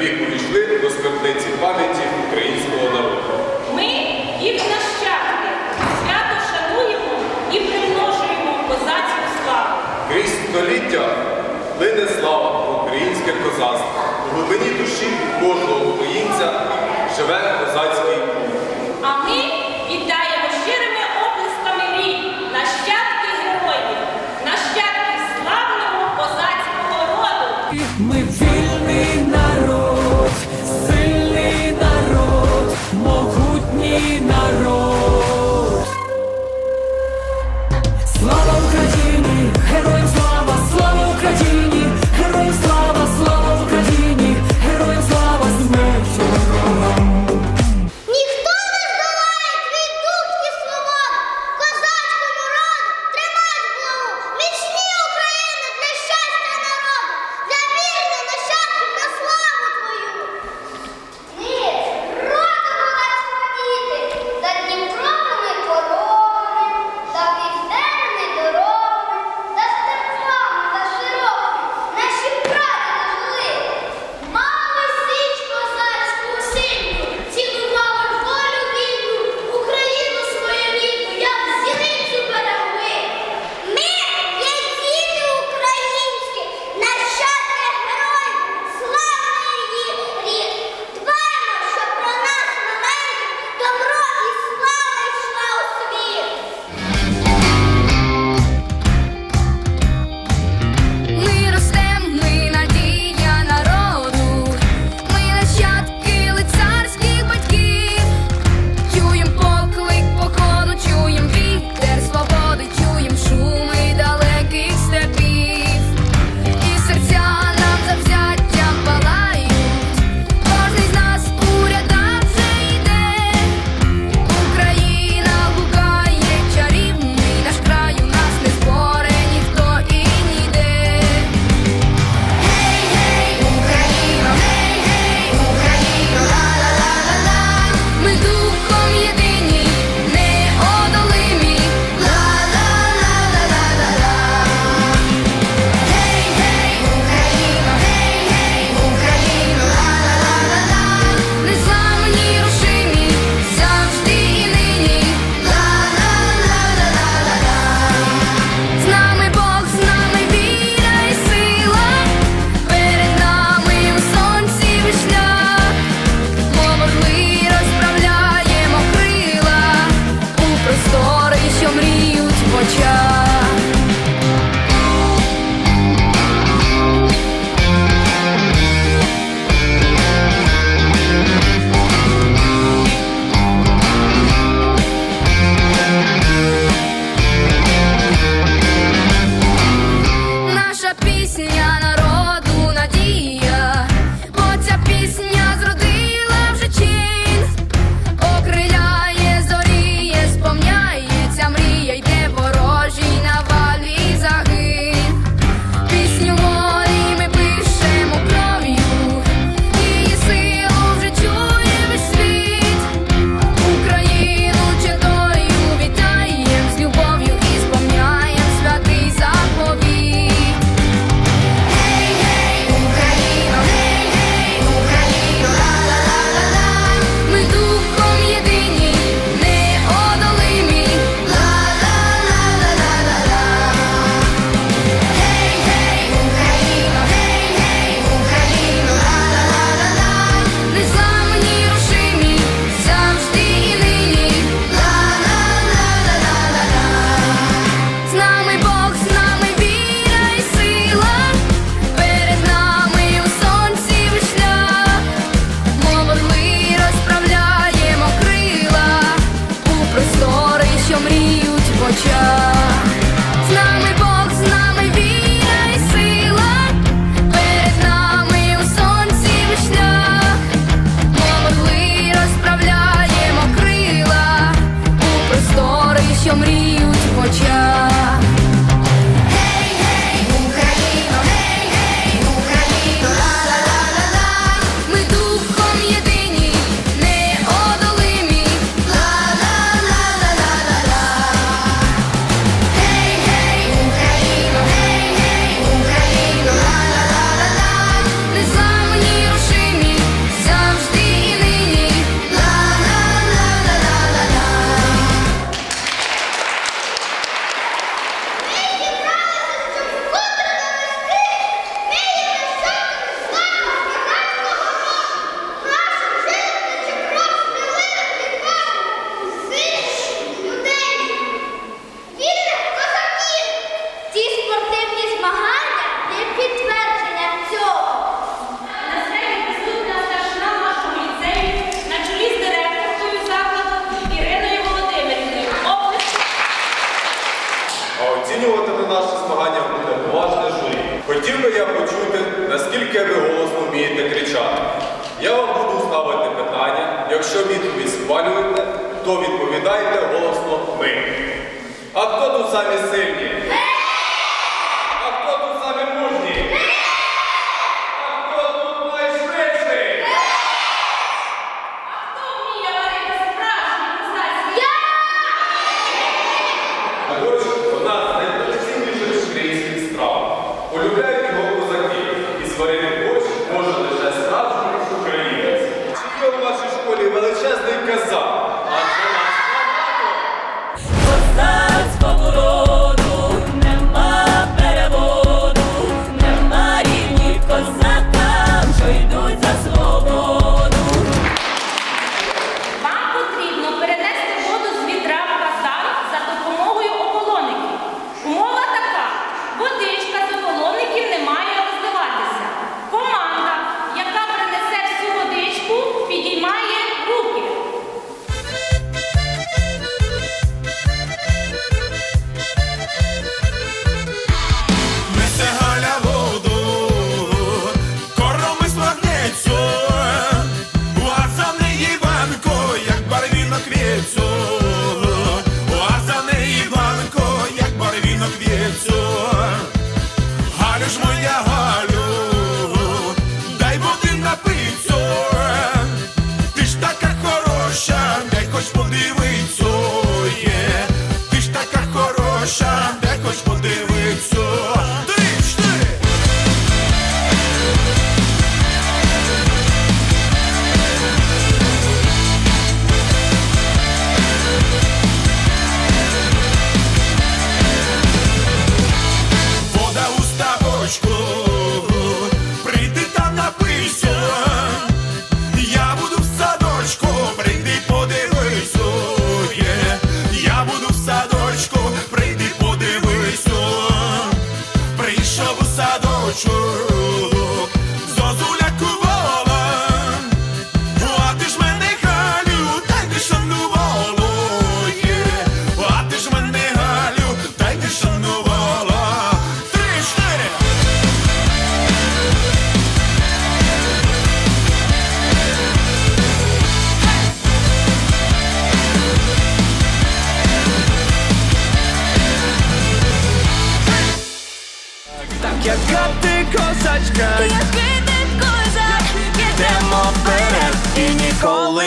навік увійшли до скарбниці пам'яті українського народу. Ми, їх нащадки, свято шануємо і примножуємо козацьку славу. Крізь століття лине слава українське козацтво. У глибині душі кожного українця живе козацький дух. А ми Marina. то відповідайте голосно ми. А хто тут самі сильні? Ми! А хто тут самі мужні? Ми! А хто тут найшвидший? Ми! А хто вміє варити справжній козацький? Я! Також одна з найпрацівніших українських страв. Полюбляють його козаки і сварити борщ може лише справжній українець. Чи є в нашій школі величезна?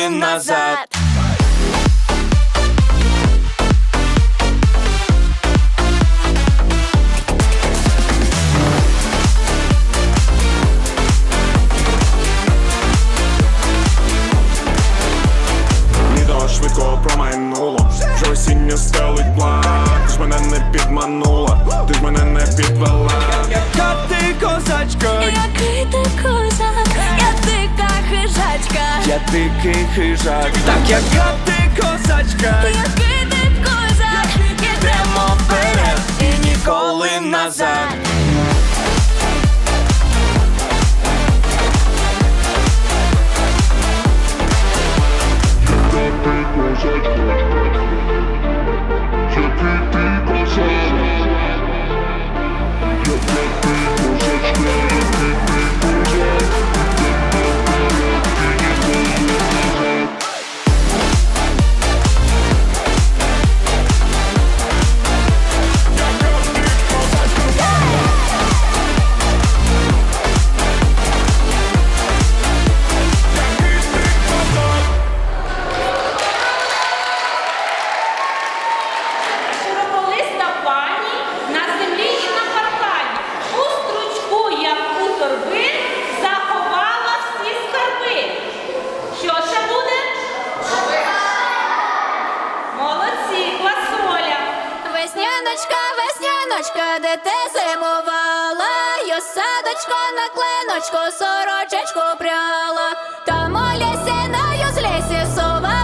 назад. я дикий хижак, так яка ти козачка, який ти козак, ідемо вперед. і ніколи назад. Хаточка, де ти зимувала, я садочка, на клиночку, сорочечку пряла, та моля сіною з лісі сова.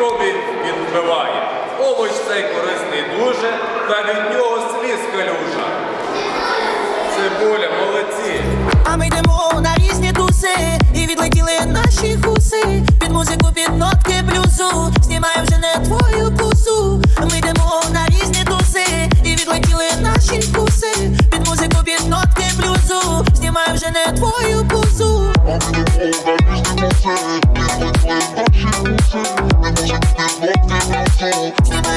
Від він вбиває. Овоч цей корисний дуже, та від нього сліз калюжа. Коля, молодці. А ми йдемо на різні туси І відлетіли наші хуси Під музику, під нотки блюзу Знімаю вже не твою кусу Ми йдемо на різні туси І відлетіли наші хуси Під музику, під нотки блюзу Знімаю вже не твою кусу Знімаю вже не твою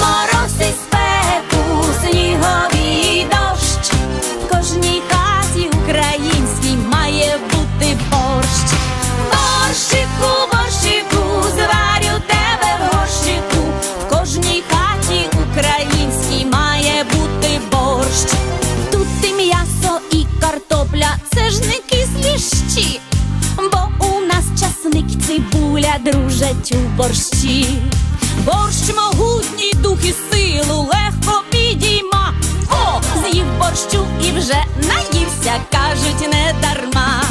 У спеку, снігові дощ. Кожній хаті українській має бути борщ. Борщику, борщику, зварю тебе в горщику. Кожній хаті українській має бути борщ. Тут і м'ясо, і картопля, це ж не кислі. Бо у нас часник, цибуля дружать у борщі. Борщ могутній дух і силу легко підійма. О, з'їв борщу і вже наївся, кажуть, не дарма.